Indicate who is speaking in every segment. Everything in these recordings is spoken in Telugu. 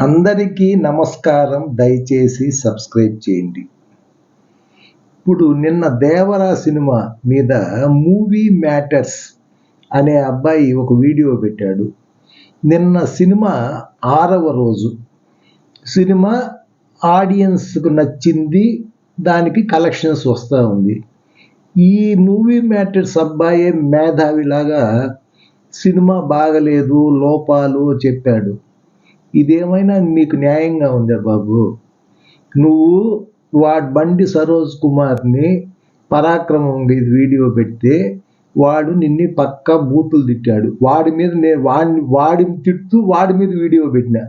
Speaker 1: అందరికీ నమస్కారం. దయచేసి సబ్స్క్రైబ్ చేయండి. ఇప్పుడు నిన్న దేవరా సినిమా మీద మూవీ మ్యాటర్స్ అనే అబ్బాయి ఒక వీడియో పెట్టాడు. నిన్న సినిమా ఆరవ రోజు. సినిమా ఆడియన్స్కు నచ్చింది దానికి కలెక్షన్స్ వస్తూ ఉంది. ఈ మూవీ మ్యాటర్స్ అబ్బాయే మేధావిలాగా సినిమా బాగలేదు లోపాలు చెప్పాడు. ఇదేమైనా మీకు న్యాయంగా ఉందా బాబు? నువ్వు వాడు బండి సరోజ్ కుమార్ని పరాక్రమం ఇది వీడియో పెడితే వాడు నిన్ను పక్క బూతులు తిట్టాడు. వాడి మీద నేను వాడిని వాడిని తిడుతూ వాడి మీద వీడియో పెట్టిన.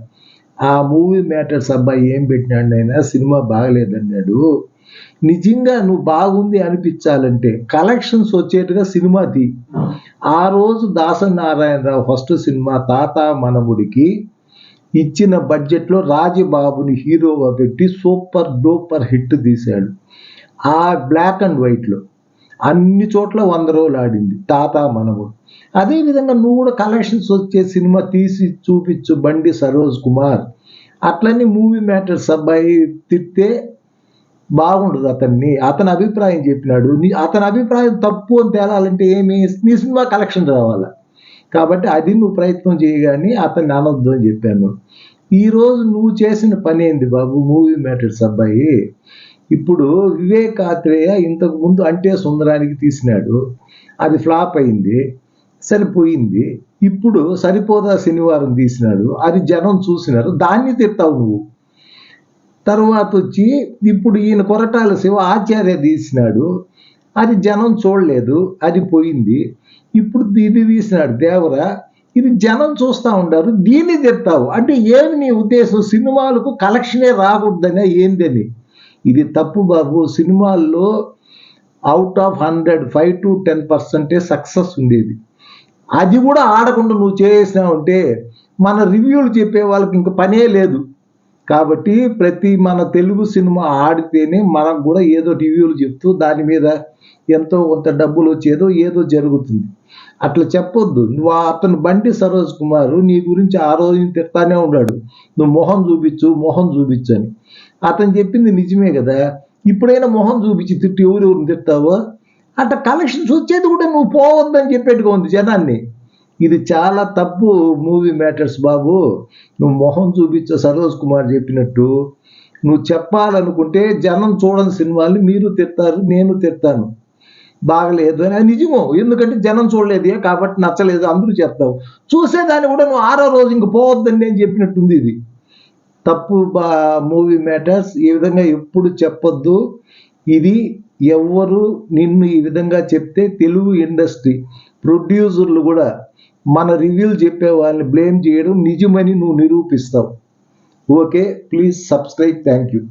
Speaker 1: ఆ మూవీ మ్యాటర్స్ అబ్బాయి ఏం పెట్టినాడు అయినా సినిమా బాగలేదన్నాడు. నిజంగా నువ్వు బాగుంది అనిపించాలంటే కలెక్షన్స్ వచ్చేట్టుగా సినిమా తీ. ఆ. రోజు దాసన్ నారాయణరావు ఫస్ట్ సినిమా తాత మనముడికి ఇచ్చిన బడ్జెట్లో రాజబాబుని హీరోగా పెట్టి సూపర్ డూపర్ హిట్ తీశాడు. ఆ బ్లాక్ అండ్ వైట్లో అన్ని చోట్ల వంద రోజులు ఆడింది తాత మనవుడు. అదేవిధంగా నువ్వు కూడా కలెక్షన్స్ వచ్చే సినిమా తీసి చూపించు బండి సరోజ్ కుమార్. అట్లనే మూవీ మ్యాటర్స్ అబ్బాయి తిట్టే బాగుండదు అతన్ని. అతని అభిప్రాయం చెప్పినాడు. నీ అతని అభిప్రాయం తప్పు అని తేలాలంటే ఏమి? నీ సినిమా కలెక్షన్ రావాలా? కాబట్టి అది నువ్వు ప్రయత్నం చేయగాని అతన్ని అనొద్దు అని చెప్పాను. ఈరోజు నువ్వు చేసిన పని ఏంది బాబు? మూవీ మ్యాటర్స్ అబ్బాయి. ఇప్పుడు వివేక్ ఆత్రేయ ఇంతకు ముందు అంటే సుందరానికి తీసినాడు. అది ఫ్లాప్ అయింది సరిపోయింది. ఇప్పుడు సరిపోదా శనివారం తీసినాడు. అది జనం చూసినారు. దాన్ని తిట్టావు నువ్వు. తర్వాత వచ్చి ఇప్పుడు ఈయన కొరటాల శివ ఆచార్య తీసినాడు. అది జనం చూడలేదు అది పోయింది. ఇప్పుడు ఇది తీసినాడు దేవరా ఇది జనం చూస్తూ ఉండారు దీన్ని తిడతావు. అంటే ఏమి నీ ఉద్దేశం? సినిమాలకు కలెక్షనే రాకూడదనే ఏందని. ఇది తప్పు బాబు సినిమాల్లో out of hundred five to ten పర్సెంటే సక్సెస్ ఉండేది. అది కూడా ఆడకుండా నువ్వు చేసినావంటే మన రివ్యూలు చెప్పే వాళ్ళకి ఇంక పనే లేదు. కాబట్టి ప్రతి మన తెలుగు సినిమా ఆడితేనే మనకు కూడా ఏదో రివ్యూలు చెప్తూ దాని మీద ఎంతో కొంత డబ్బులు వచ్చేదో ఏదో జరుగుతుంది. అట్లా చెప్పొద్దు. నువ్వు అతను బండి సరోజ్ కుమార్ నీ గురించి ఆ రోజు తిడతానే ఉన్నాడు. నువ్వు మొహం చూపించు మొహం చూపించు అని. అతను చెప్పింది నిజమే కదా. ఇప్పుడైనా మొహం చూపించి తిట్టి ఎవరెవరిని తిట్టావో అట్లా కలెక్షన్స్ వచ్చేది కూడా నువ్వు పోవద్దని చెప్పేట్టుగా ఉంది జనాన్ని. ఇది చాలా తప్పు మూవీ మ్యాటర్స్ బాబు. నువ్వు మొహం చూపించ సరోజ్ కుమార్ చెప్పినట్టు. నువ్వు చెప్పాలనుకుంటే జనం చూడని సినిమాల్ని మీరు తిడతారు నేను తిడతాను బాగలేదు అని. అది ఎందుకంటే జనం చూడలేదు కాబట్టి నచ్చలేదు అందరూ చెప్తావు చూసేదాన్ని కూడా నువ్వు ఆరో రోజు ఇంక పోవద్దని నేను చెప్పినట్టుంది ఇది. తప్పు బా మూవీ మ్యాటర్స్. ఈ విధంగా ఎప్పుడు చెప్పొద్దు. ఇది ఎవ్వరు నిన్ను ఈ విధంగా చెప్తే తెలుగు ఇండస్ట్రీ ప్రొడ్యూసర్లు కూడా మన రివ్యూలు చెప్పే వాళ్ళని బ్లేమ్ చేయడం నిజమని నువ్వు నిరూపిస్తావు. Okay please subscribe thank you